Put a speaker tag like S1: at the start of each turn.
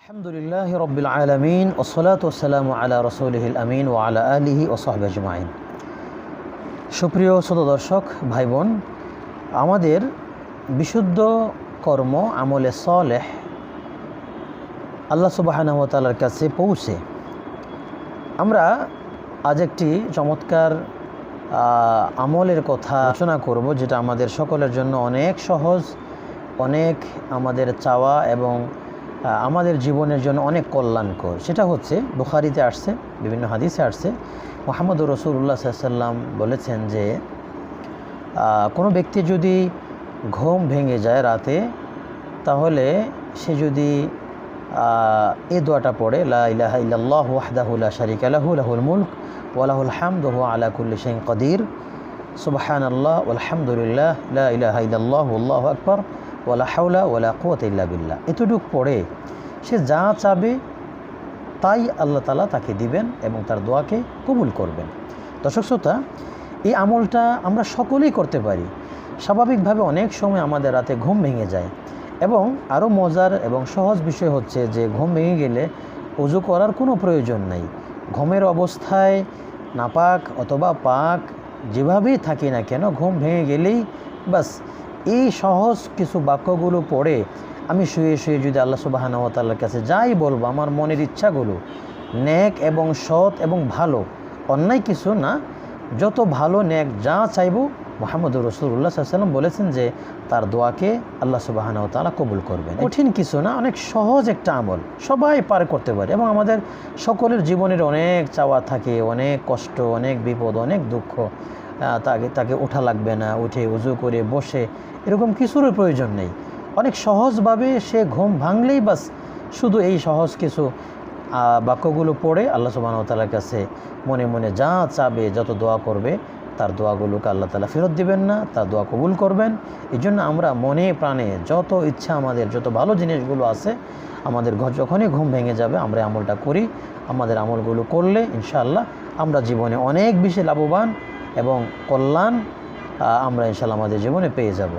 S1: আলহামদুলিল্লাহ রবিল আলমিন ওসলাত ওসালাম আলা রসৌলহিল আমিন ও আলা আলিহি ও সাহব আজমাইন সুপ্রিয় শ্রোত দর্শক ভাই বোন আমাদের বিশুদ্ধ কর্ম, আমলে সলেহ আল্লাহ সুবাহানহতালার কাছে পৌঁছে আমরা আজ একটি চমৎকার আমলের কথা আলোচনা করব, যেটা আমাদের সকলের জন্য অনেক সহজ, অনেক আমাদের চাওয়া এবং আমাদের জীবনের জন্য অনেক কল্যাণকর। সেটা হচ্ছে, বুখারিতে আসছে, বিভিন্ন হাদিসে আসছে। মোহাম্মদ রসুল্লাহ সাল্লাম বলেছেন যে কোনো ব্যক্তি যদি ঘুম ভেঙে যায় রাতে, তাহলে সে যদি এই দোয়াটা পড়ে, লা ইলাহা ইল্লাল্লাহ শারিকা লাহু, লাহুল মুলক ওয়া লাহুল হামদু ওয়া আলা কুল্লি শাইইন কাদির। সুবহানাল্লাহ, ওয়ালহামদুলিল্লাহ, লা ইলাহা আল্লাহু আকবার। ওয়ালা হাওলা ওলা কুওয়াতা ইল্লা বিল্লাহ। এতটুক পড়ে সে যা চাবে তাই আল্লাহ তালা তাকে দিবেন এবং তার দোয়াকে কবুল করবেন। দর্শক শ্রোতা, এই আমলটা আমরা সকলেই করতে পারি। স্বাভাবিকভাবে অনেক সময় আমাদের রাতে ঘুম ভেঙে যায় এবং আরও মজার এবং সহজ বিষয় হচ্ছে যে ঘুম ভেঙে গেলে উজু করার কোনো প্রয়োজন নাই। ঘুমের অবস্থায় নাপাক অথবা পাক যেভাবেই থাকি না কেন, ঘুম ভেঙে গেলেই বাস এই সহজ কিছু বাক্যগুলো পড়ে আমি শুয়ে শুয়ে যদি আল্লাহ সুবাহানতাল্লার কাছে যাই বলব, আমার মনের ইচ্ছাগুলো ন্যাক এবং সৎ এবং ভালো, অন্যায় কিছু না, যত ভালো ন্যাক যা চাইব, মোহাম্মদ রসুল্লাহ সাল্লাম বলেছেন যে তার দোয়াকে আল্লাহ সুবাহানাও তালা কবুল করবেন। কঠিন কিছু না, অনেক সহজ একটা আমল, সবাই পার করতে পারে এবং আমাদের সকলের জীবনের অনেক চাওয়া থাকে, অনেক কষ্ট, অনেক বিপদ, অনেক দুঃখ। তাকে তাকে ওঠা লাগবে না, উঠে উজু করে বসে, এরকম কিছুর প্রয়োজন নেই। অনেক সহজভাবে সে ঘুম ভাঙলেই বাস, শুধু এই সহজ কিছু বাক্যগুলো পড়ে আল্লাহ সুবাহতালার কাছে মনে মনে যা চাবে, যত দোয়া করবে, তার দোয়াগুলোকে আল্লাহ তালা ফেরত দিবেন না, তার দোয়া কবুল করবেন। এই জন্য আমরা মনে প্রাণে যত ইচ্ছা আমাদের, যত ভালো জিনিসগুলো আছে, আমাদের ঘর যখনই ঘুম ভেঙে যাবে, আমরা আমলটা করি। আমাদের আমলগুলো করলে ইনশাআল্লাহ আমরা জীবনে অনেক বেশি লাভবান এবং কল্যাণ আমরা ইনশাল্লাহ আমাদের জীবনে পেয়ে যাব।